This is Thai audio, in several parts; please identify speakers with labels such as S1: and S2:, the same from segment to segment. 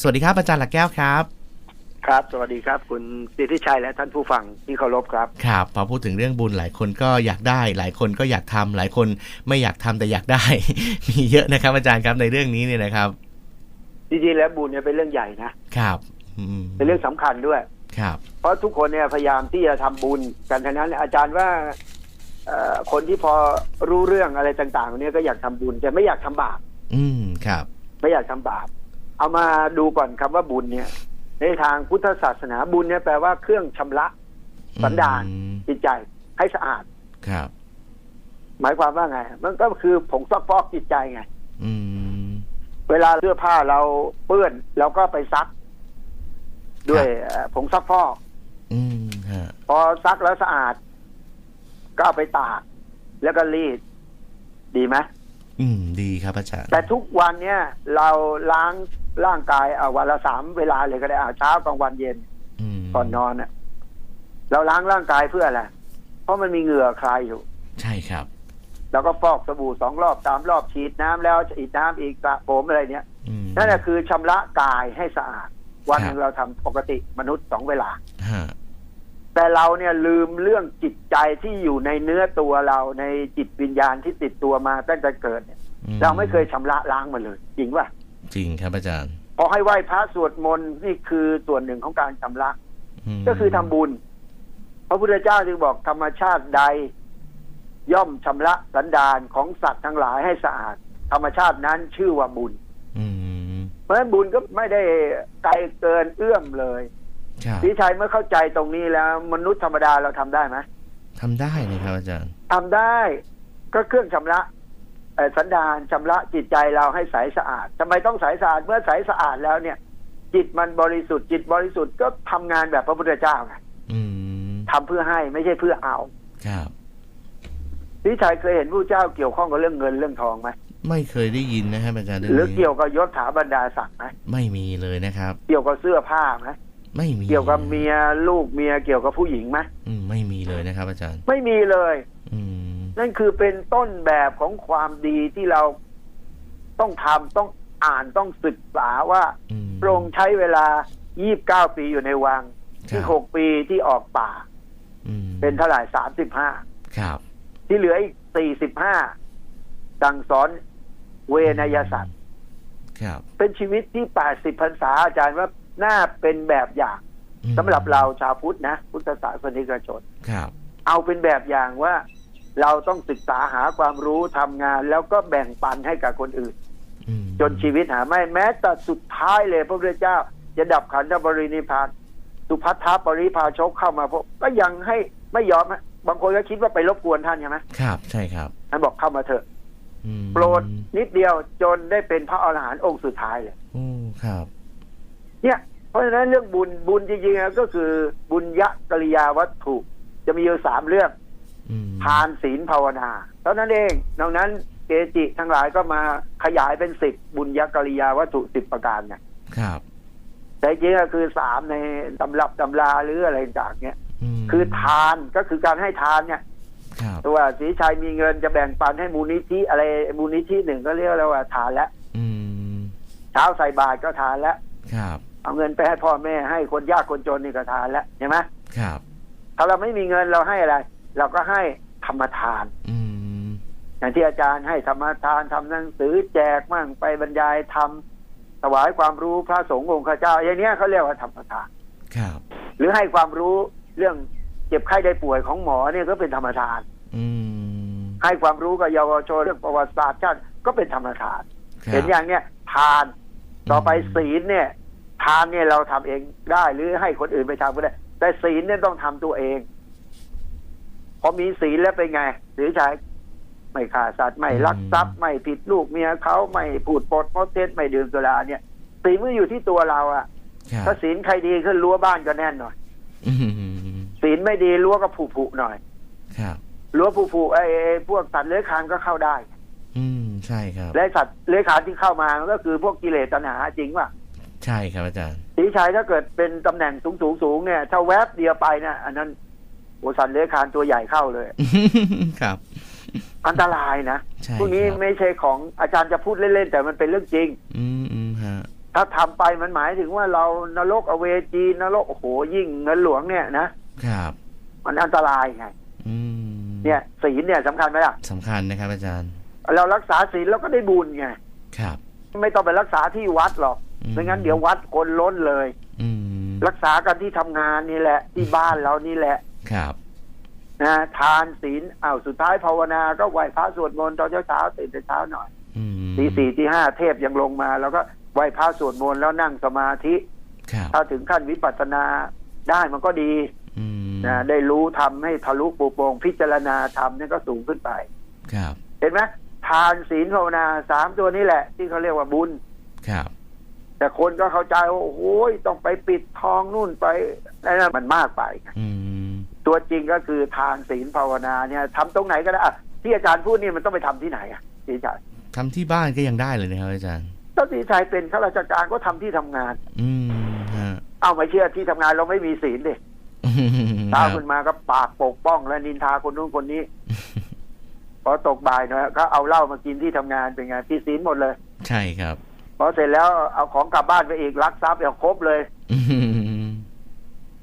S1: สวัสดีครับอาจารย์หลักแก้วครับ
S2: ครับ สวัสดีครับ คุณสิทธิชัยและท่านผู้ฟังที่เคารพครับ
S1: ครับ พอพูดถึงเรื่องบุญหลายคนก็อยากได้ หลายคนก็อยากทำหลายคนไม่อยากทำแต่อยากได้ มีเยอะนะครับ อาจารย์ครับในเรื่องนี้เนี่ยนะครับ
S2: จริงๆแล้วบุญเนี่ยเป็นเรื่องใหญ่นะ
S1: ครับอืม
S2: เป็นเรื่องสำคัญด้วย
S1: ครับ
S2: เพราะทุกคนเนี่ยพยายามที่จะทำบุญกันทั้งนั้น อาจารย์ว่าเอ่อคนที่พอรู้เรื่องอะไรต่างๆเนี่ยก็อยากทำบุญแต่ไม่อยากทำบาป
S1: อืม ครับ
S2: ไม่อยากทำบาป เอามาดูก่อนคำว่าบุญเนี่ย ในทางพุทธศาสนาบุญเนี่ยแปลว่าเครื่องชำระสันดาน
S1: อืม
S2: จิตใจให้สะอาด
S1: ครับ
S2: หมายความว่าไง มันก็คือผงซักฟอกจิตใจไง
S1: อืม
S2: เวลาเสื้อผ้าเราเปื้อนเราก็ไปซัก ด้วยเอ่อผงซักฟอก
S1: อืมฮะ
S2: พอซักแล้วสะอาด ก็เอาไปตาก แล้วก็รีด ดีไหม
S1: อืม ดีครับอาจารย์
S2: แต่ทุกวันเนี่ยเราล้าง ร่างกายเอาวันละสามเวลาเลยก็ได้อะเช้ากลางวันเย็น
S1: อืม
S2: ก่อนนอนน่ะเราล้างร่างกายเพื่ออะไรเพราะมันมีเหงื่อคลายอยู่
S1: ใช่ครับ
S2: แล้วก็ฟอกสบู่สองรอบสามรอบฉีดน้ำแล้วฉีดน้ำอีกสระผมอะไรเนี่ย
S1: อืม
S2: นั่นแหละคือชำระกายให้สะอาด วันหนึ่ง
S1: ครับ
S2: เราทำปกติมนุษย์สองเวลา
S1: ฮะ
S2: แต่เราเนี่ยลืมเรื่องจิตใจที่อยู่ในเนื้อตัวเราในจิตวิญญาณที่ติดตัวมาตั้งแต่เกิดเนี่ย
S1: อื
S2: เราไม่เคยชำระล้างมันเลย จริงป่ะ
S1: จริงครับอาจารย์
S2: พ อให้ไหว้พระสวดมนต์นี่คือส่วนหนึ่งของการชำระ
S1: ม
S2: ก็คือทำบุญ พระพุทธเจ้าจึงบอกธรรมชาติใด ย่อมชำระสันดานของสัตว์ทั้งหลายให้สะอาด ธรรมชาตินั้นชื่อว่าบุญ
S1: อืม
S2: เพราะฉะนั้นบุญก็ไม่ได้ไกลเกินเอื้อมเลย
S1: ครับ
S2: พี่ชัยเมื่อเข้าใจตรงนี้แล้ว มนุษย์ธรรมดาเราทำได้ไหม
S1: ทำได้เลยครับอาจารย์
S2: ทำได้ ก็เครื่องชำระเอ่อ สันดานชำระจิตใจเราให้ใสสะอาดทำไมต้องใสสะอาดเมื่อใสสะอาดแล้วเนี่ย จิตมันบริสุทธิ์จิตบริสุทธิ์ก็ทำงานแบบพระพุทธเจ้าไง
S1: อืม
S2: ทำเพื่อให้ไม่ใช่เพื่อเอา
S1: ครับ
S2: พี่ชัยเคยเห็นผู้เจ้าเกี่ยวข้องกับเรื่องเงินเรื่องทองไหม
S1: ไม่เคยได้ยินนะครับอาจารย์เรื่
S2: หรือ
S1: นี้
S2: เกี่ยวกับยศถาบรรดาศักดิ์ไหม
S1: ไม่มีเลยนะครับ
S2: เกี่ยวกับเสื้อผ้าไหม
S1: ไม่มี
S2: เกี่ยวกับเมียลูกเมียเกี่ยวกับผู้หญิงไหม
S1: อืมไม่มีเลยนะครับ อาจารย์
S2: ไม่มีเลย
S1: อืม
S2: นั่นคือเป็นต้นแบบของความดีที่เราต้องทำต้องอ่านต้องศึกษาว่า
S1: อืม
S2: พระองค์ใช้เวลา 29 ปีอยู่ในวัง ที่
S1: ครับ
S2: 6ปีที่ออกป่า
S1: อืม
S2: เป็นเท่าไหร่35
S1: ครับ
S2: ที่เหลืออีก 45ดังสอนเวนยสัตว์
S1: ครับ
S2: เป็นชีวิตที่ 80พรรษาอาจารย์ว่าน่าเป็นแบบอย่าง
S1: อืม
S2: สำหรับเราชาวพุทธนะ พุทธศาสนิกชน
S1: ครับ
S2: เอาเป็นแบบอย่างว่า เราต้องศึกษาหาความรู้ทำงาน แล้วก็แบ่งปันให้กับคนอื่น
S1: อืม
S2: จนชีวิตหาไม่แม้แต่สุดท้ายเลยพระพุทธเจ้า จะดับขันธปรินิพพานสุพัทธปริพาชกเข้ามาพบก็ยังให้ไม่ยอมฮะบางคนก็คิดว่าไปรบกวนท่านใช่ไหม
S1: ครับ ใช่ครับ
S2: ท่านบอกเข้ามาเถอะ
S1: อืม
S2: โปรดนิดเดียวจนได้เป็นพระอรหันต์องค์สุดท้ายเลย
S1: โอ้ครับ
S2: เนี่ย เพราะฉะนั้นเรื่องบุญบุญจริงๆก็คือบุญยกริยาวัตถุ จะมีอยู่สามเรื่อง
S1: อืม
S2: ทานศีลภาวนาเท่านั้นเองนอกนั้นเกจิทั้งหลายก็มาขยายเป็นสิบบุญยกริยาวัตถุสิบประการเนี่ย
S1: ครับ
S2: แต่จริงๆก็คือสามในตำรับตำราหรืออะไรต่างๆเนี่ย
S1: ม
S2: คือทานก็คือการให้ทานเนี่ย
S1: ครับ
S2: ตัวศรีชัยมีเงินจะแบ่งปันให้มูลนิธิอะไรมูลนิธิหนึ่งก็เรียกแล้วว่าทานแล้ว
S1: อืม
S2: เช้าใส่บาตรก็ทานแล้ว
S1: ครับ
S2: เอาเงินไปให้พ่อแม่ให้คนยากคนจนนี่ก็ทานแล้วใช่ไหม
S1: ครับ
S2: ถ้าเราไม่มีเงินเราให้อะไร เราก็ให้ธรรมทาน
S1: อืม
S2: อย่างที่อาจารย์ให้ธรรมทานทำหนังสือแจกมั่งไปบรรยายทำถวายความรู้พระสงฆ์องค์ข้าเจ้า อย่างเนี้ยเขาเรียกว่าธรรมทาน
S1: ครับ
S2: หรือให้ความรู้เรื่องเจ็บไข้ได้ป่วยของหมอเนี่ยก็เป็นธรรมทาน
S1: อืม
S2: ให้ความรู้กับเยาวชนเรื่องประวัติศาสตร์ชาติก็เป็นธรรมทาน
S1: ครับ
S2: เห็นอย่างเนี้ยทานต่อไปศีลเนี่ย ทานเนี่ยเราทำเองได้หรือให้คนอื่นไปทำก็ได้ แต่ศีลเนี่ยต้องทำตัวเอง พอมีศีลแล้วเป็นไงหรือใช้ไม่ฆ่าสัตว์ไม่ลักทรัพย์ไม่ผิดลูกเมียเขาไม่พูดปดมดเท็จไม่ดื่มสุราเนี่ยศีลมันอยู่ที่ตัวเราอะ
S1: ครับ
S2: ถ้าศีลใครดีขึ้นรั้วบ้านก็แน่นหน่อย
S1: อืม
S2: ศีลไม่ดีรั้วก็ผุผุๆหน่อย
S1: ครับ
S2: รั้วผุผุๆไอ้ไอ้พวกสัตว์เลื้อยคลานก็เข้าได้
S1: อืมใช่ครับ
S2: และสัตว์เลื้อยคลานที่เข้ามามันก็คือพวกกิเลสตัณหาจริงว่า
S1: ใช่ครับอาจารย์
S2: สีชัยถ้าเกิดเป็นตำแหน่งสูงสูงสูงๆเนี่ยถ้าแวบเดียวไปเนี่ยอันนั้น โอสันเลื้อยคลานตัวใหญ่เข้าเลย
S1: ครับ
S2: อันตรายนะ
S1: ใช่
S2: พวกนี้
S1: ครับ
S2: ไม่ใช่ของอาจารย์จะพูดเล่นๆแต่มันเป็นเรื่องจริง
S1: อืมอืมฮะ
S2: ถ้าทำไปมันหมายถึงว่าเรานรกอเวจีนรกโอ้โหยิ่งเงินหลวงเนี่ยนะครับ มันอันตรายไง
S1: อืม
S2: เนี่ยศีลเนี่ยสำคัญไหมล่ะ
S1: สำคัญนะครับ อาจารย์
S2: เรารักษาศีลเราก็ได้บุญไง
S1: ครับ
S2: ไม่ต้องไปรักษาที่วัดหรอก
S1: อืม
S2: ไม่งั้นเดี๋ยววัดคนล้นเลย
S1: อืม
S2: รักษากันที่ทำงานนี่แหละ ที่บ้านเรานี่แหละ
S1: ครับ
S2: นะทานศีลอ้าวสุดท้ายภาวนาก็ไหว้พระสวดมนต์ตอนเช้าๆตื่นแต่เช้าหน่อย
S1: อืม
S2: ตีสี่ตีห้าเทพยังลงมา แล้วก็ไหว้พระสวดมนต์แล้วนั่งสมาธิ
S1: ครับ
S2: ถ้าถึงขั้นวิปัสสนาได้มันก็ดี
S1: อืม
S2: นะได้รู้ทำให้ทะลุปูโปรงพิจารณาทำนี่ก็สูงขึ้นไป
S1: ครับ
S2: เห็นไหมทานศีลภาวนาสามตัวนี้แหละ ที่เขาเรียกว่าบุญ
S1: ครับ
S2: แต่คนก็เข้าใจว่าโอ้โหต้องไปปิดทองนู่นไปนั่นนะมันมากไป
S1: อืม
S2: ตัวจริงก็คือทานศีลภาวนาเนี่ยทำตรงไหนก็ได้อะที่อาจารย์พูดนี่มันต้องไปทำที่ไหนอะที่อาจารย์
S1: ทำที่บ้านก็ยังได้เลยนะครับอาจารย์
S2: ถ้าที่ชายเป็นข้าราชการก็ทำที่ทำงาน
S1: อืมฮะ
S2: เอาไม่เชื่อที่ทำงานเราไม่มีศีลดิ
S1: อืมค
S2: เช้า
S1: รับ
S2: ขึ้นมาก็ปากปกป้องและนินทาคนนู้นคนนี้พอตกบ่ายหน่อยก็เอาเหล้ามากินที่ทำงานเป็นไงพี่ศีลหมดเลย
S1: ใช่ครับ
S2: พอเสร็จแล้วเอาของกลับบ้านไปอีกลักทรัพย์เอาครบเลย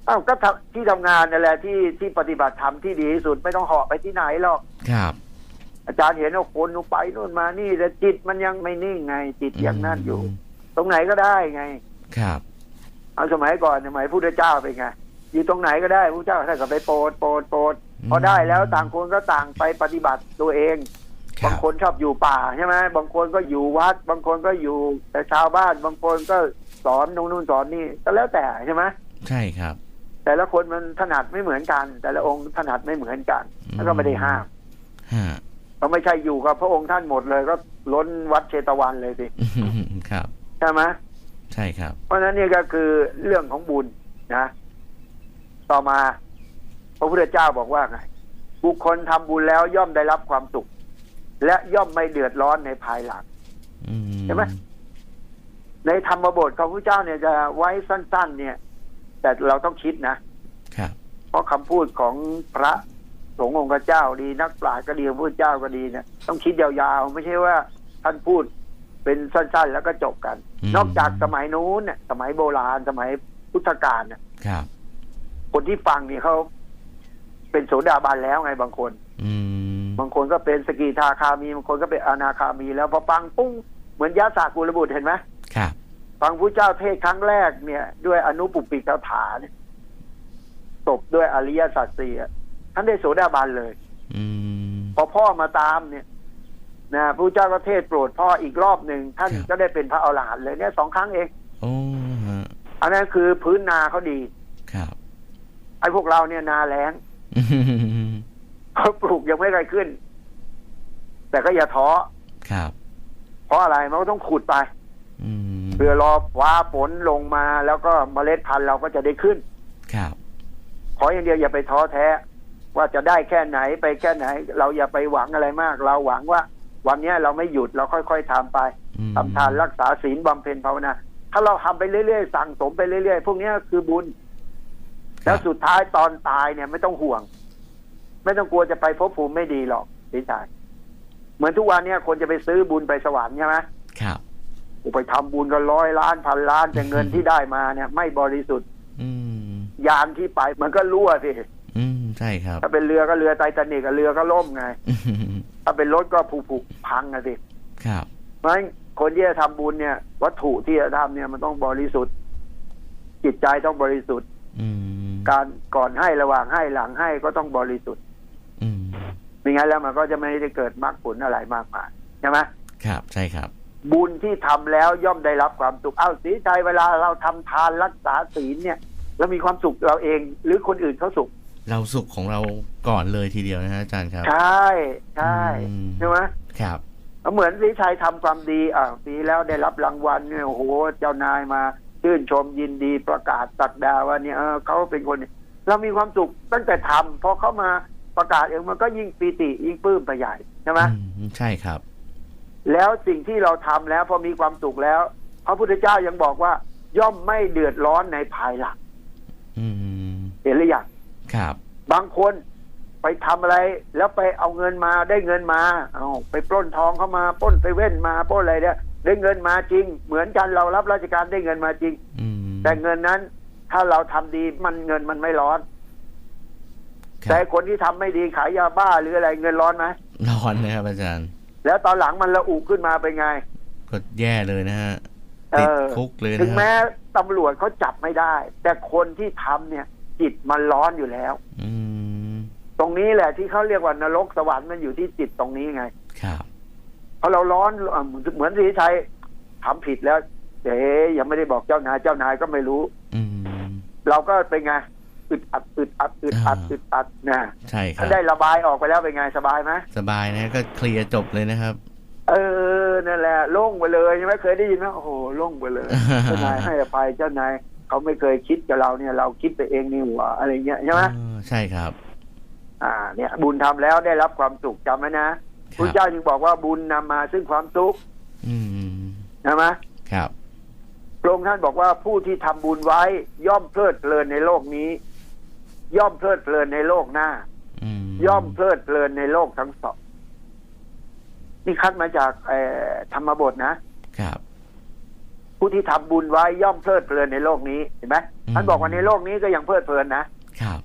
S1: อืม
S2: อ้าวก็ทำที่ทำงานนั่นแหละที่ที่ปฏิบัติธรรมที่ดีที่สุดไม่ต้องเหาะไปที่ไหนหรอก
S1: ครับ
S2: อาจารย์เห็นว่าคนนูไปนู่นมานี่แต่จิตมันยังไม่นิ่งไง จิตยังนั่นอยู่ ตรงไหนก็ได้ไง
S1: ครับ
S2: เอาสมัยก่อนสมัยพุทธเจ้าเป็นไงอยู่ตรงไหนก็ได้พระเจ้าท่านก็ไปโปรดโปรดโปรดพอได้แล้วต่างคนก็ต่างไปปฏิบัติตัวเอง
S1: ครับา
S2: งคนชอบอยู่ป่าใช่ไหมบางคนก็อยู่วัด บางคนก็อยู่ แต่ชาวบ้านบางคนก็สอนนงนู่นสอนนี่ก็แล้วแต่ใช่ไหม
S1: ใช่ครับ
S2: แต่ละคนมันถนัดไม่เหมือนกัน แต่ละองค์ถนัดไม่เหมือนกัน แล้วก็ไม่ได้ห้าม
S1: ฮะ
S2: ก็ไม่ใช่อยู่กับพระองค์ท่านหมดเลย ก็ล้นวัดเชตวันเลยสิ
S1: อืมครับ
S2: ใช่ไหม
S1: ใช่ครับ
S2: เพราะฉะนั้นนี่ก็คือเรื่องของบุญนะ ต่อมาพระพุทธเจ้าบอกว่าไงบุคคลทำบุญแล้วย่อมได้รับความสุข และย่อมไม่เดือดร้อนในภายหลัง
S1: อืม
S2: เห็นไหมในธรรมบทของพระเจ้าเนี่ยจะไว้สั้น ๆ เนี่ย แต่เราต้องคิดนะ
S1: ครับ
S2: เพราะคำพูดของพระสงฆ์องค์เจ้าดีนักปราชญ์ก็ดีพระพุทธเจ้าก็ดีเนี่ยต้องคิดยาวๆ ไม่ใช่ว่าท่านพูดเป็นสั้นๆ แล้วก็จบกัน
S1: อืม
S2: นอกจากสมัยนู้นเนี่ยสมัยโบราณ สมัยพุทธกาลเนี่ย
S1: ครับ
S2: คนที่ฟังเนี่ยเขาเป็นโสดาบันแล้วไงบางคน
S1: อืม
S2: บางคนก็เป็นสกิทาคามีบางคนก็เป็นอนาคามีแล้วพอฟังปุ้งเหมือนยะสากุลบุตรเห็นไหม
S1: ครับ
S2: ฟังพระเจ้าเทศครั้งแรกเนี่ย ด้วยอนุปุปปิกถาเนี่ยตบด้วยอริยสัจสี่อะท่านได้โสดาบันเลย
S1: อืม
S2: พอพ่อมาตามเนี่ยนะพระเจ้าก็เทศโปรดพ่ออีกรอบหนึ่งท่าน
S1: ครับ
S2: ก็ได้เป็นพระอรหันต์เลยเนี่ยสองครั้งเอง
S1: โอ้ฮะ
S2: อันนั้นคือพื้นนาเขาดี
S1: ครับ
S2: ไอ้พวกเราเนี่ยนาแล้ง
S1: อืม
S2: เขาปลูกยังไม่เคยขึ้น แต่ก็อย่าท้อ
S1: ครับ
S2: เพราะอะไรมันก็ต้องขุดไป
S1: อืม
S2: เพื่อรอฟ้าฝนลงมาแล้วก็เมล็ดพันธุ์เราก็จะได้ขึ้น
S1: ครับ
S2: ขออย่างเดียวอย่าไปท้อแท้ ว่าจะได้แค่ไหนไปแค่ไหน เราอย่าไปหวังอะไรมาก เราหวังว่า วันเนี้ยเราไม่หยุดเราค่อยๆทำไป
S1: อืม
S2: ทำทานรักษาศีลบำเพ็ญภาวนาถ้าเราทำไปเรื่อยๆสั่งสมไปเรื่อยๆพวกเนี้ยคือบุญ แล้วสุดท้ายตอนตายเนี่ยไม่ต้องห่วง ไม่ต้องกลัวจะไปภพภูมิไม่ดีหรอกพี่ชายเหมือนทุกวันเนี้ยคนจะไปซื้อบุญไปสวรรค์ใช่ไหม
S1: ครับ
S2: กู ไปทำบุญกันร้อยล้านพันล้านแต่เงินที่ได้มาเนี่ย ไม่บริสุทธิ์
S1: อืม
S2: ยานที่ไปมันก็รั่วสิ
S1: อืมใช่ครับ
S2: ถ้าเป็นเรือก็เรือไททานิกกับเรือก็ล่มไง
S1: อืม
S2: ถ้าเป็นรถก็ผูกผูกพังอะสิ
S1: ครับ
S2: เพราะฉะนั้นคนที่จะทำบุญเนี่ย วัตถุที่จะทำเนี่ยมันต้องบริสุทธิ์ จิตใจต้องบริสุทธิ์
S1: อืม
S2: การก่อนให้ระหว่างให้หลังให้ก็ต้องบริสุทธิ์
S1: อืม
S2: ไม่งั้นแล้วมันก็จะไม่ได้เกิดมรรคผลอะไรมากมายใช่ไหม
S1: ครับ ใช่ครับ
S2: บุญที่ทำแล้วย่อมได้รับความสุขเอ้าสีใจเวลาเราทำทานรักษาศีลเนี่ยเรามีความสุขเราเอง หรือคนอื่นเขาสุข
S1: เราสุขของเราก่อนเลยทีเดียวนะฮะอาจารย์ครับ
S2: ใช่ใช่
S1: อืม
S2: ใช่ไหม
S1: ครับ
S2: เหมือนสีชัยทำความดีอ่าปีแล้วได้รับรางวัลเนี่ยโอ้โหเจ้านายมาชื่นชมยินดีประกาศสักดาว่าเนี่ยเออเขาเป็นคน เรามีความสุขตั้งแต่ทำพอเขามาประกาศเองมันก็ยิ่งปีติยิ่งปลื้มไปใหญ่ใช่ไหม
S1: อืมใช่ครับ
S2: แล้วสิ่งที่เราทำแล้วพอมีความสุขแล้ว พระพุทธเจ้ายังบอกว่า ย่อมไม่เดือดร้อนในภายหลัง
S1: อืม
S2: เห็นหรือยัง
S1: ครับ
S2: บางคนไปทำอะไร แล้วไปเอาเงินมาได้เงินมาเอาไปปล้นทองเข้ามาปล้นไปเว้นมาปล้นอะไรเนี่ยได้เงินมาจริง เหมือนกันเรารับราชการได้เงินมาจริง
S1: อืม
S2: แต่เงินนั้น ถ้าเราทำดีมันเงินมันไม่ร้อน
S1: ครับ
S2: แต่คนที่ทำไม่ดีขายยาบ้าหรืออะไรเงินร้อนไหม
S1: ร้อนนะครับอาจารย์
S2: แล้วตอนหลังมันระอุขึ้นมาเป็นไง
S1: ก็แย่เลยนะฮะ
S2: เอ
S1: ติด
S2: อ
S1: คุกเลย
S2: ถึ
S1: นะ
S2: ง
S1: ครั
S2: แม้
S1: บ
S2: ตำรวจเขาจับไม่ได้ แต่คนที่ทำเนี่ย จิตมันร้อนอยู่แล้ว
S1: อืม
S2: ตรงนี้แหละที่เขาเรียกว่านรกสวรรค์มันอยู่ที่จิตตรงนี้ไง
S1: ครับ
S2: เพราะเราร้อนเอ่อเหมือนสีชัยทำผิดแล้วเอ๊ยยังไม่ได้บอกเจ้านายเจ้านายก็ไม่รู้
S1: อืม
S2: เราก็เป็นไง อึดอัดอึดอัดอึดอัด
S1: อ่า
S2: อึดอัดนะ
S1: ใช่ครั
S2: ถ้า
S1: บ
S2: ได้ระบายออกไปแล้วเป็นไงสบายไหม
S1: สบายนะก็เคลียร์จบเลยนะครับ
S2: เออนั่นแหละโล่งไปเลยใช่ไหมเคยได้ยินไหมโอ้โหโล่งไปเลยเจ้านายให้อภัยเจ้านายเขาไม่เคยคิดกับเราเนี่ย เราคิดไปเองนี่หว่าอะไรเงี้ยใช่ไหม
S1: เออใช่ครับ
S2: อ่า เนี่ย บุญทำแล้วได้รับความสุขจำไว้นะ
S1: ค
S2: พระ
S1: รับ
S2: เจ้าจึงบอกว่าบุญนำมาซึ่งความสุข
S1: อืม
S2: ใช่ไหม
S1: ครับ
S2: พระองค์ท่านบอกว่าผู้ที่ทำบุญไว้ย่อมเพลิดเพลินในโลกนี้ ย่อมเพลิดเพลินในโลกหน้า
S1: อืม
S2: ย่อมเพลิดเพลินในโลกทั้งสองนี่คัดมาจากเอ่อธรรมบทนะ
S1: ครับ
S2: ผู้ที่ทำบุญไว้ย่อมเพลิดเพลินในโลกนี้เห็นไหม
S1: อืม
S2: ท่านบอกว่าในโลกนี้ก็ยังเพลิดเพลินนะครับ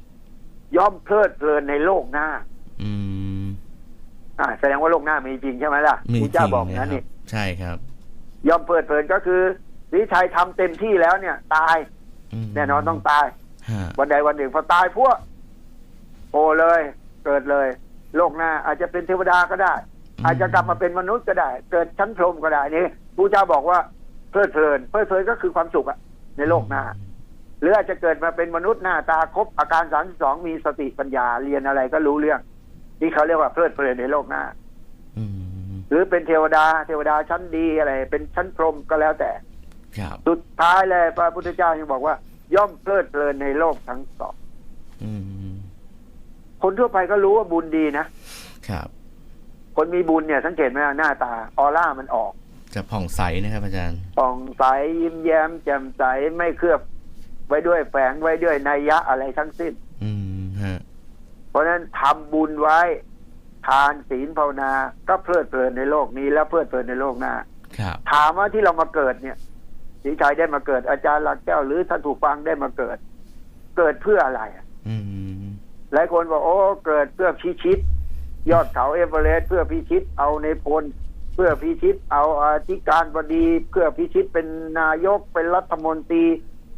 S2: ย่อมเพลิดเพลินในโลกหน้า
S1: อืม
S2: อ่า แสดงว่าโลกหน้ามีจริงใช่ไหมล่ะ
S1: มี
S2: พระ
S1: จ
S2: เจ้า
S1: ริง
S2: บอก
S1: นะ
S2: นั้น
S1: ครั
S2: นี่
S1: บใช่ครับ
S2: ย่อมเพลิดเพลินก็คือวิชัยทำเต็มที่แล้วเนี่ย ตาย
S1: ม
S2: แน่นอนต้องตาย
S1: ฮะ
S2: วันใดวันหนึ่งพอตายพวกโอเลย เกิดเลย โลกหน้าอาจจะเป็นเทวดาก็ได้ อาจจะกลับมาเป็นมนุษย์ก็ได้ เกิดชั้นพรหมก็ได้นี่พระเจ้าบอกว่าเพลิดเพลินเพลิดเพลินก็คือความสุขอะในโลกหน้า หรืออาจจะเกิดมาเป็นมนุษย์หน้าตาครบอาการสามสองมีสติปัญญาเรียนอะไรก็รู้เรื่องนี่เขาเรียกว่าเพลิดเพลินในโลกหน้า
S1: อืม
S2: หรือเป็นเทวดา เทวดาชั้นดีอะไร เป็นชั้นพรหมก็แล้วแต่
S1: ครับ
S2: สุดท้ายเลยพระพุทธเจ้ายังบอกว่า ย่อมเพลิดเพลินในโลกทั้งสอง
S1: อืม
S2: คนทั่วไปก็รู้ว่าบุญดีนะ
S1: ครับ
S2: คนมีบุญเนี่ย สังเกตไหมว่าหน้าตา ออร่ามันออก
S1: จะผ่องใสนะครับอาจารย์
S2: ป่องใสยิ้มแย้มแจ่มใสไม่เคลือบ ไว้ด้วยแฝงไว้ด้วยนัยยะอะไรทั้งสิ้น
S1: อืมฮะ
S2: เพราะฉะนั้นทำบุญไว้ทานศีลภาวนา ก็เพลิดเพลินในโลกนี้ แล้วเพลิดเพลินในโลกหน้า
S1: ครับ
S2: ถามว่าที่เรามาเกิดเนี่ย สีชัยได้มาเกิด อาจารย์หลักแก้วหรือท่านถูกฟังได้มาเกิด เกิดเพื่ออะไรอะ
S1: อืม
S2: หลายคนบอกโอ้เกิดเพื่อพิชิต ยอดเขาเอเวอเรสต์เพื่อพิชิตเอาในพลเพื่อพิชิตเอาอธิการบดี เพื่อพิชิตเป็นนายกเป็นรัฐมนตรี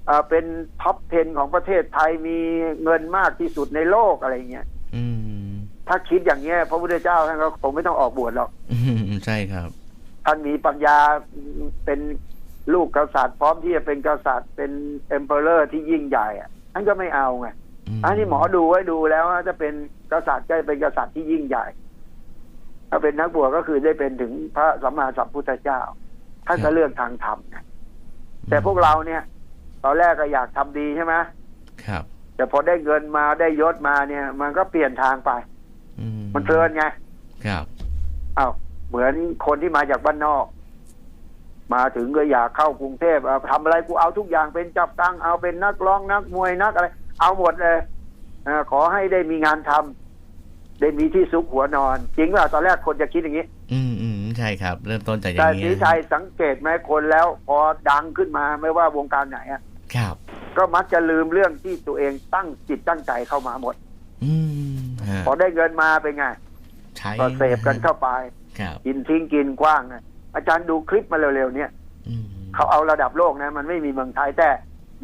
S2: อ่าเป็นท็อป 10 ของประเทศไทยมีเงินมากที่สุดในโลกอะไรเงี้ย
S1: อืม
S2: ถ้าคิดอย่างเงี้ยพระพุทธเจ้าท่านก็คงไม่ต้องออกบวชหรอก
S1: อืมใช่ครับ
S2: ท่านมีปัญญาเป็น ลูกกษัตริย์พร้อมที่จะเป็นกษัตริย์เป็นเอ็มเพอเรอร์ที่ยิ่งใหญ่อะท่านก็ไม่เอาไงอันนี้หมอดูไว้ดูแล้วว่าจะเป็นกษัตริย์ก็จะเป็นกษัตริย์ที่ยิ่งใหญ่ ถ้าเป็นนักบวชก็คือได้เป็นถึงพระสัมมาสัมพุทธเจ้าท่านก็เลือกทางธรรมไงแต่พวกเราเนี่ย ตอนแรกก็อยากทำดีใช่ไหม
S1: ครับ
S2: แต่พอได้เงินมาได้ยศมาเนี่ย มันก็เปลี่ยนทางไป
S1: อื
S2: มันเพลินไง
S1: ครับ
S2: อ้าวเหมือนคนที่มาจากบ้านนอก มาถึงก็อยากเข้ากรุงเทพเอาทำอะไรกูเอาทุกอย่างเป็นจับตังเอาเป็นนักร้องนักมวยนักอะไร เอาหมดเลยเออขอให้ได้มีงานทำได้มีที่ซุกหัวนอน จริงว่าตอนแรกคนจะคิดอย่างนี้
S1: อืมอืมใช่ครับ เริ่มต้นจากอย่า
S2: แต่
S1: ง
S2: ศรี
S1: นี้
S2: ชัยสังเกตไหมคนแล้ว พอดังขึ้นมาไม่ว่าวงการไหนอะ
S1: ครับ
S2: ก็มักจะลืมเรื่องที่ตัวเองตั้งจิตตั้งใจเข้ามาหมด
S1: อืมฮะ
S2: พอได้เงินมาเป็นไง
S1: ใช้
S2: ก็เสพกันเข้าไป
S1: ครับ
S2: กินทิ้งกินกว้างอะ อาจารย์ดูคลิปมาเร็วๆเนี่ย
S1: อืม
S2: เขาเอาระดับโลกนะ มันไม่มีเมืองไทยแต่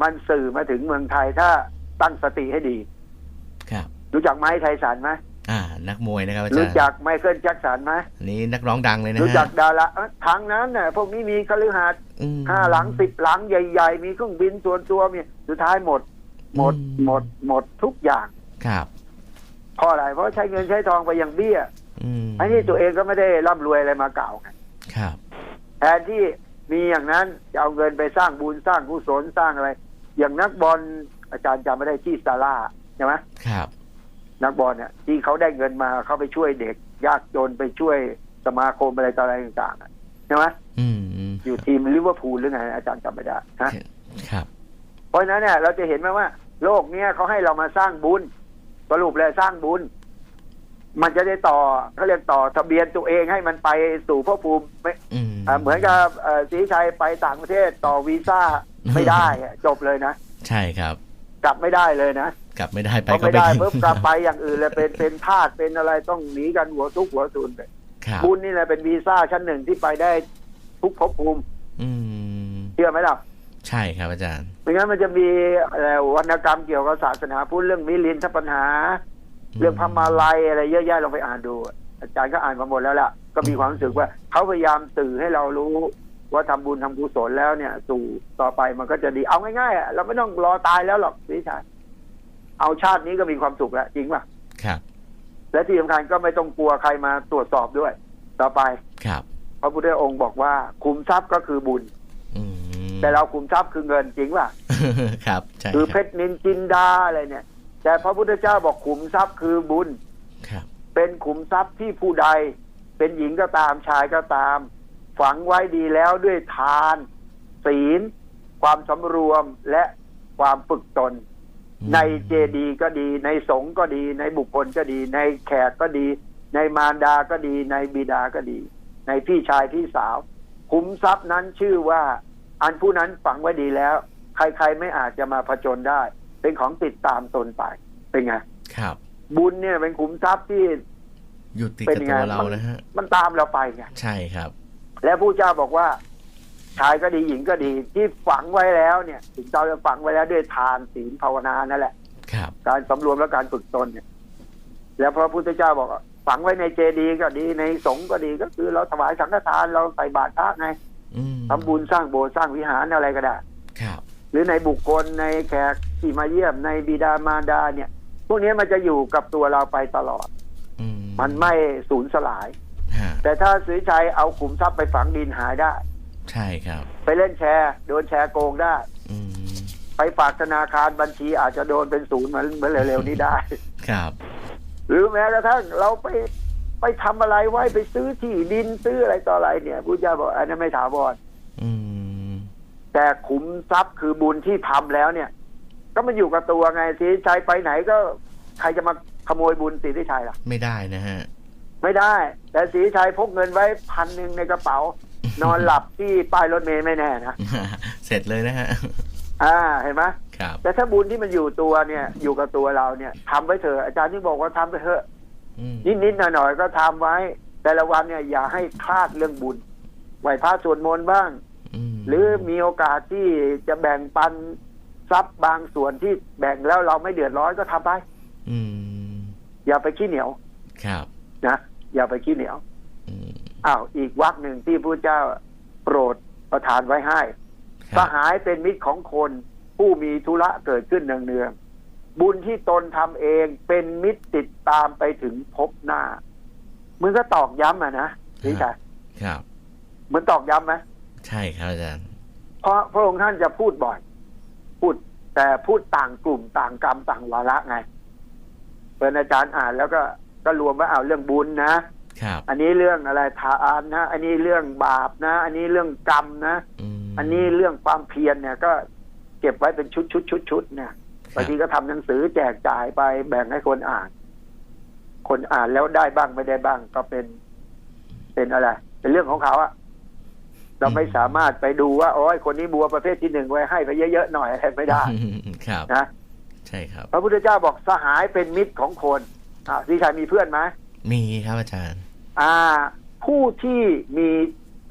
S2: มันสื่อมาถึงเมืองไทยถ้าตั้งสติให้ดี
S1: ครับ
S2: รู้จักไม้ไทยสันไหม
S1: อ่า นักมวยนะครับอาจาร
S2: รู้
S1: ย์
S2: จักไมเคิลแจ็คสันไหม
S1: อันนี้นักร้องดังเลยนะฮะ
S2: รู้จักดาราเอ้อทางนั้นน่ะพวกนี้มีคฤหาสน์
S1: อืม
S2: ห้าหลังสิบหลังใหญ่ ๆ มีเครื่องบินส่วนตัวมีสุดท้ายหมด หมด
S1: อืม
S2: หมดหมดทุกอย่าง
S1: ครับ
S2: เพราะอะไรเพราะใช้เงินใช้ทองไปอย่างเบี้ย
S1: อืม
S2: อันนี้ตัวเองก็ไม่ได้ร่ำรวยอะไรมาเก่าไง
S1: ครับ
S2: แทนที่มีอย่างนั้นจะเอาเงินไปสร้างบุญสร้างกุศลสร้างอะไร อย่างนักบอลอาจารย์จำไม่ได้ที่ซาร่าใช่ไหม
S1: ครับ
S2: นักบอลเนี่ยที่เขาได้เงินมาเขาไปช่วยเด็ก ยากจนไปช่วยสมาคมอะไรต่ออะไรต่างๆอะใช่ไหม
S1: อืมอืม
S2: อยู่ทีมลิเวอร์พูลหรือไงอาจารย์จำไม่ได้ฮะ
S1: ครับ
S2: เพราะฉะนั้นเนี่ยเราจะเห็นไหมว่า โลกเนี้ยเขาให้เรามาสร้างบุญ สรุปเลยสร้างบุญ มันจะได้ต่อเขาเรียกต่อทะเบียนตัวเองให้มันไปสู่ภพภูมิไม่
S1: อืม
S2: อ่าเหมือนกับเอ่อศรีชัยไปต่างประเทศต่อวีซ่าไม่ได้อะจบเลยนะ
S1: ใช่ครับ
S2: กลับไม่ได้เลยนะ
S1: กลับไม่ได้ไป
S2: พอ
S1: ก็
S2: ไม่
S1: ไม่
S2: ได้
S1: ถึง
S2: ปุ๊บกลับไปอย่างอื่นเลยเป็นเป็นทาสเป็นอะไรต้องหนีกันหัวทุกข์หัวศูนย์ไป
S1: ครับ
S2: บุญนี่แหละเป็นวีซ่าชั้นหนึ่งที่ไปได้ทุกภพภูมิ
S1: อืม
S2: เชื่อไหมล่ะ
S1: ใช่ครับอาจารย์
S2: ไม่งั้นมันจะมีอะไรวรรณกรรมเกี่ยวกับศาสนาพูดเรื่องมิลินทปัญหา เรื่องพระมาลัยอะไรเยอะแยะลองไปอ่านดู อาจารย์ก็อ่านมาหมดแล้วล่ะ ก็มีความรู้สึกว่าเขาพยายามสื่อให้เรารู้ว่าทำบุญทำกุศลแล้วเนี่ย สู่ต่อไปมันก็จะดีเอาง่ายๆอะเราไม่ต้องรอตายแล้วหรอกพี่ชายเอาชาตินี้ก็มีความสุขแล้วจริงป่ะ
S1: ครับ
S2: และที่สำคัญก็ไม่ต้องกลัวใครมาตรวจสอบด้วย ต่อไป
S1: ครับ
S2: พระพุทธองค์บอกว่าคุมทรัพย์ก็คือบุญ
S1: อืม
S2: แต่เราคุมทรัพย์คือเงินจริงป่ะ
S1: ครับใช่
S2: คือ
S1: ค
S2: เพ
S1: รับ
S2: ชรนินจินดาอะไรเนี่ย แต่พระพุทธเจ้าบอกขุมทรัพย์คือบุญ
S1: ครับ
S2: เป็นขุมทรัพย์ที่ผู้ใด เป็นหญิงก็ตามชายก็ตาม ฝังไว้ดีแล้วด้วยทาน ศีล ความสำรวมและความฝึกตน ในเจดีย์ก็ดี ในสงฆ์ก็ดี ในบุคคลก็ดี ในแขกก็ดี ในมารดาก็ดี ในบิดาก็ดี ในพี่ชายพี่สาว ขุมทรัพย์นั้นชื่อว่า อันผู้นั้นฝังไว้ดีแล้ว ใครๆไม่อาจจะมาผจญได้ เป็นของติดตามตนไปเป็นไง
S1: ครับ
S2: บุญเนี่ยเป็นขุมทรัพย์ที่
S1: อยู่ติด
S2: เป็น
S1: กับ
S2: ไง
S1: ตัวเรา
S2: มัน
S1: นะฮะ
S2: มันตามเราไปไง
S1: ใช่ครับ
S2: และผู้เจ้าบอกว่าชายก็ดีหญิงก็ดีที่ฝังไว้แล้วเนี่ยถึงเราจะฝังไว้แล้วด้วยทานศีลภาวนานั่นแหละ
S1: ครับ
S2: การสำรวมและการฝึกตนเนี่ย แล้วพระพุทธเจ้าบอกว่าฝังไว้ในเจดีย์ก็ดีในสงฆ์ก็ดีก็คือเราถวายสังฆทานเราใส่บาตรพระไง
S1: อืม
S2: ทำบุญสร้างโบสถ์สร้างวิหารอะไรก็ได้
S1: ครับ
S2: หรือในบุคคลในแขก ที่มาเยี่ยมในบิดามารดาเนี่ย พวกนี้มันจะอยู่กับตัวเราไปตลอด
S1: อืม
S2: มันไม่สูญสลาย
S1: ฮะ
S2: แต่ถ้าสุริชัยเอาขุมทรัพย์ไปฝังดินหายได้
S1: ใช่ครับ
S2: ไปเล่นแชร์โดนแชร์โกงได้
S1: อืม
S2: ไปฝากธนาคารบัญชีอาจจะโดนเป็นศูนย์เหมือนเหมือนเร็วๆนี้ได้
S1: ครับ
S2: หรือแม้กระทั่งเราไปไปทำอะไรไว้ไปซื้อที่ดินซื้ออะไรต่ออะไรเนี่ยพุทธเจ้าบอกอันนั้นไม่ถาวร
S1: อืม
S2: แต่ขุมทรัพย์คือบุญที่ทำแล้วเนี่ย ก็มันอยู่กับตัวไงสิชัยไปไหนก็ใครจะมาขโมยบุญสิทธิชัยล่ะ
S1: ไม่ได้นะฮะ
S2: ไม่ได้ แต่สีชัยพกเงินไว้พันหนึ่งในกระเป๋า นอนหลับที่ป้ายรถเมล์ไม่แน่นะ
S1: เสร็จเลยนะฮะ
S2: อ่าเห็นไหม
S1: ครับ
S2: แต่ถ้าบุญที่มันอยู่ตัวเนี่ย อยู่กับตัวเราเนี่ยทำไว้เถอะอาจารย์ที่บอกว่าทำไปเถอะ
S1: อืม
S2: นิดๆหน่อยๆก็ทำไว้ แต่ละวันเนี่ยอย่าให้พลาดเรื่องบุญไหวพระสวดมนต์บ้าง
S1: ม
S2: หรือมีโอกาสที่จะแบ่งปัน ทรัพย์บางส่วนที่แบ่งแล้วเราไม่เดือดร้อนก็ทำไป
S1: อืม
S2: อย่าไปขี้เหนียว
S1: ครับ
S2: นะอย่าไปขี้เหนียว
S1: อืม
S2: อ้าวอีกวักหนึ่งที่พระเจ้าโปรดประทานไว้ให้
S1: ค
S2: ส
S1: รับ
S2: หายเป็นมิตรของคนผู้มีธุระเกิดขึ้นเนืองๆบุญที่ตนทำเองเป็นมิตรติดตามไปถึงพบหน้ามึงก็ตอกย้ำอะนะนี่ใช่
S1: ครับ
S2: เหมือนตอกย้ำไหม
S1: ใช่ครับอาจารย์
S2: เพราะพระองค์ท่านจะพูดบ่อย พูด แต่พูดต่างกลุ่มต่างกรรมต่างวาระไงเป็นอาจารย์อ่านแล้วก็ก็รวมว่าเอาเรื่องบุญนะ
S1: ครับ
S2: อันนี้เรื่องอะไรทานนะ อันนี้เรื่องบาปนะ อันนี้เรื่องกรรมนะ
S1: อืม
S2: อันนี้เรื่องความเพียรเนี่ย ก็เก็บไว้เป็นชุดชุดชุดชุดเนี่ย
S1: ครับา
S2: งทีก็ทำหนังสือแจกจ่ายไปแบ่งให้คนอ่าน คนอ่านแล้วได้บ้างไม่ได้บ้างก็เป็น เป็นอะไร เป็นเรื่องของเขาอะ เราไม่สามารถไปดูว่าโอ้ยคนนี้บัวประเภทที่หนึ่งไว้ให้ไปเยอะๆหน่อยอะไรไม่ได้
S1: ครับ
S2: นะ
S1: ใช่ครับ
S2: พระพุทธเจ้าบอกสหายเป็นมิตรของคนอ่าสีชัยมีเพื่อนไหม
S1: มีครับอาจารย์
S2: อ่า ผู้ที่มี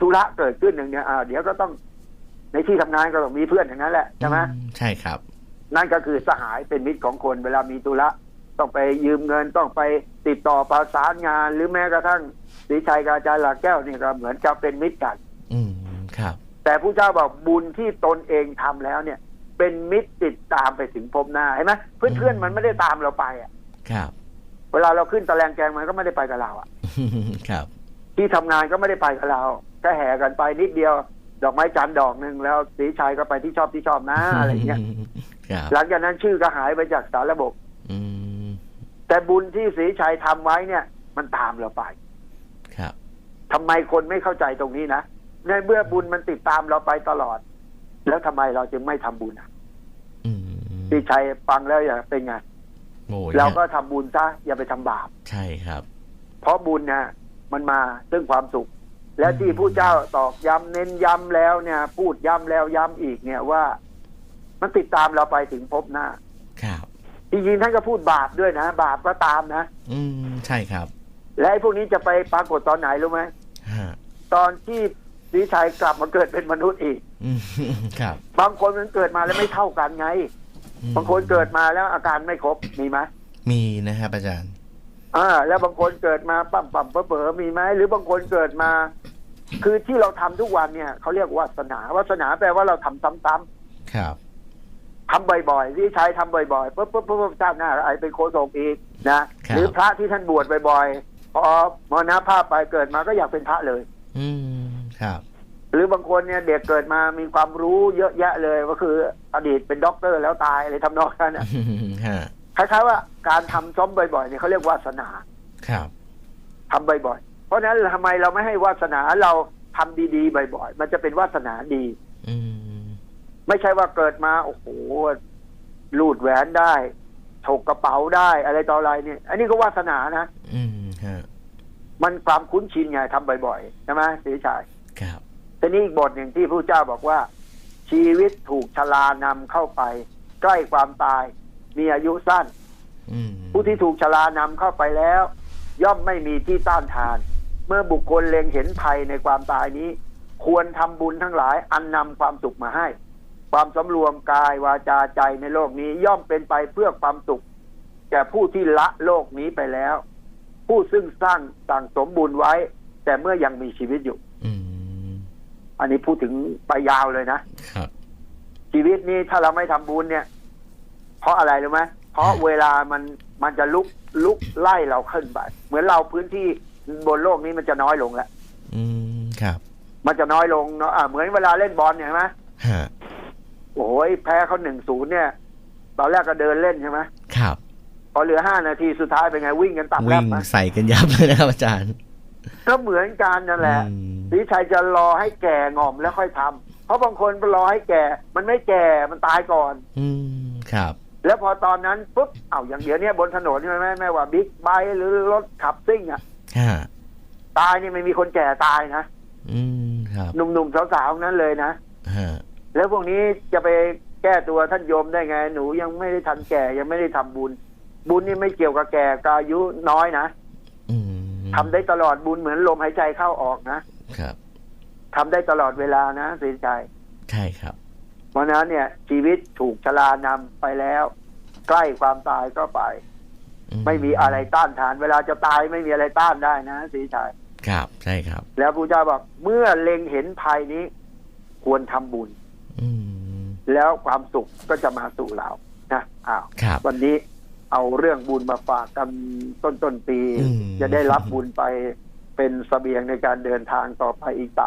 S2: ธุระเกิดขึ้นหนึ่งเนี่ยอ่าเดี๋ยวก็ต้องในที่ทำงานก็ต้องมีเพื่อนอย่างนั้นแหละใช่ไหม
S1: อืใช่ครับ
S2: นั่นก็คือสหายเป็นมิตรของคน เวลามีธุระต้องไปยืมเงินต้องไปติดต่อประสานงาน หรือแม้กระทั่งสีชัยกับอาจารย์หลักแก้วนี่ก็เหมือนกับเป็นมิตรกัน
S1: อืม ครับ
S2: แต่ผู้เจ้าบอกบุญที่ตนเองทำแล้วเนี่ย เป็นมิตรติดตามไปถึงพบหน้าเห็นไหมเพื่อนๆมันไม่ได้ตามเราไปอะ
S1: ครับ
S2: เวลาเราขึ้นตะแลงแกงมันก็ไม่ได้ไปกับเราอะ
S1: ครับ
S2: ที่ทำงานก็ไม่ได้ไปกับเราก็แห่กันไปนิดเดียว ดอกไม้จันทร์ดอกหนึ่งแล้วสีชัยก็ไปที่ชอบที่ชอบนะอะไรอย่างเงี้ย
S1: ครับ
S2: หลังจากนั้นชื่อก็หายไปจากสารระบบ
S1: อืม
S2: แต่บุญที่สีชัยทำไว้เนี่ย มันตามเราไป
S1: ครับ
S2: ทำไมคนไม่เข้าใจตรงนี้นะ ในเมื่อบุญมันติดตามเราไปตลอด แล้วทำไมเราจึงไม่ทำบุญอะ
S1: อืม
S2: สีชัยฟังแล้วอย่าเป็นไง
S1: โอ้ย
S2: เราก็ทำบุญซะอย่าไปทำบาป
S1: ใช่ครับ
S2: เพราะบุญนะมันมาซึ่งความสุข และที่ผู้เจ้าตอกย้ำเน้นย้ำแล้วเนี่ย พูดย้ำแล้วย้ำอีกเนี่ยว่า มันติดตามเราไปถึงภพหน้า
S1: ครับ
S2: จริงๆท่านก็พูดบาปด้วยนะ บาปก็ตามนะ
S1: อืมใช่ครับ
S2: และไอ้พวกนี้จะไปปรากฏตอนไหนรู้ไหม
S1: ฮะ
S2: ตอนที่ สีชัยกลับมาเกิดเป็นมนุษย์อีก
S1: อืมครับ
S2: บางคนมันเกิดมาแล้วไม่เท่ากันไง
S1: อืม
S2: บางคนเกิดมาแล้วอาการไม่ครบมีไหม
S1: มีนะครับอาจารย์
S2: อ่า แล้วบางคนเกิดมาปั๊มปั๊มเป๋อเป๋อมีไหมหรือบางคนเกิดมา คือที่เราทำทุกวันเนี่ยเขาเรียกวาสนาวาสนาแปลว่าเราทำซ้ำๆ
S1: ครับ
S2: ทำบ่อยๆที่ใช้ทำบ่อยๆปุ๊บปุ๊บปุ๊บปุ๊บชาติหน้าไอ้เป็นโคศกอีกนะครับหรือพระที่ท่านบวชบ่อยๆพอมรณภาพไปเกิดมาก็อยากเป็นพระเลย
S1: อืม ครับ
S2: หรือบางคนเนี่ยเด็กเกิดมามีความรู้เยอะแยะเลยก็คือ อดีตเป็นด็อกเตอร์แล้วตายอะไรทำนองนั้นน่ะ
S1: ฮะ
S2: คล้ายๆว่าการทำซ้อมบ่อยๆเนี่ยเขาเรียกวาสนา
S1: ครับ
S2: ทำบ่อยๆ เพราะฉะนั้นทำไมเราไม่ให้วาสนาเราทำดีๆบ่อยๆ มันจะเป็นวาสนาดี
S1: อืม
S2: ไม่ใช่ว่าเกิดมาโอ้โหลูดแหวนได้ถกกระเป๋าได้อะไรต่ออะไรเนี่ย อันนี้ก็วาสนานะ
S1: อืมฮะ
S2: มันความคุ้นชินไงทำบ่อยๆใช่ไหมสีชาย
S1: ครับ
S2: ทีนี้อีกบทหนึ่งที่พระเจ้าบอกว่า ชีวิตถูกชรานำเข้าไป ใกล้ความตาย มีอายุสั้น
S1: อืม
S2: ผู้ที่ถูกชรานำเข้าไปแล้ว ย่อมไม่มีที่ต้านทาน เมื่อบุคคลเล็งเห็นภัยในความตายนี้ ควรทำบุญทั้งหลายอันนำความสุขมาให้ ความสำรวมกายวาจาใจในโลกนี้ย่อมเป็นไปเพื่อความสุขแก่ผู้ที่ละโลกนี้ไปแล้ว ผู้ซึ่งสร้างสั่งสมบุญไว้ แต่เมื่อยังมีชีวิตอยู่
S1: อืม
S2: อันนี้พูดถึงไปยาวเลยนะ
S1: ครับ
S2: ชีวิตนี้ถ้าเราไม่ทำบุญเนี่ย เพราะอะไรรู้ไหมเพราะเวลามันมันจะลุกลุกไล่เราขึ้นไป เหมือนเราพื้นที่บนโลกนี้มันจะน้อยลงแล้ว
S1: อืมครับ
S2: มันจะน้อยลงเนาะอะเหมือนเวลาเล่นบอลเนี่ยเห็นไหม
S1: ฮะ
S2: โอ้ยแพ้เขาหนึ่งศูนย์เนี่ย ตอนแรกก็เดินเล่นใช่ไหม
S1: ครับ
S2: พอเหลือห้านาทีสุดท้ายเป็นไงวิ่งกันตับแล
S1: วิ่
S2: บ
S1: ง
S2: ไหม
S1: ใส่กันยับเลยนะครับอาจารย์
S2: ก็เหมือนกันนั่นแหละ
S1: อืม
S2: สีชัยจะรอให้แก่งอมแล้วค่อยทำเพราะบางคนรอให้แก่ มันไม่แก่มันตายก่อน
S1: อืมครับ
S2: แล้วพอตอนนั้นปุ๊บเอ้าอย่างเดี๋ยวเนี้บนถนนใช่ไหมแม่ว่าบิ๊กไบค์หรือรถขับซิ่งอะ
S1: ฮะ
S2: ตายนี่ไม่มีคนแก่ตายนะ
S1: อืมครับ
S2: หนุ่มๆสาวๆนั้นเลยนะ
S1: ฮะ
S2: แล้วพวกนี้จะไปแก้ตัวท่านโยมได้ไง หนูยังไม่ได้ทันแก่ยังไม่ได้ทำบุญ บุญนี่ไม่เกี่ยวกับแก่กับอายุน้อยนะ
S1: อืม
S2: ทำได้ตลอดบุญเหมือนลมหายใจเข้าออกนะ ครับทำได้ตลอดเวลานะสินใจ
S1: ใช่ครับ
S2: เพราะฉะนั้นเนี่ย ชีวิตถูกชรานำไปแล้ว ใกล้ความตายก็ไป ไม่มีอะไรต้านทาน เวลาจะตายไม่มีอะไรต้านได้นะสีชัย
S1: ครับใช่ครับ
S2: แล้วพระเจ้าบอกเมื่อเล็งเห็นภัยนี้ ควรทำบุญ
S1: อืม
S2: แล้วความสุขก็จะมาสู่เรานะอ้าว
S1: ครับ
S2: วันนี้เอาเรื่องบุญมาฝากกันต้นต้นๆปี
S1: อืม
S2: จะได้รับบุญไป เป็นเสบียงในการเดินทางต่อไปอีก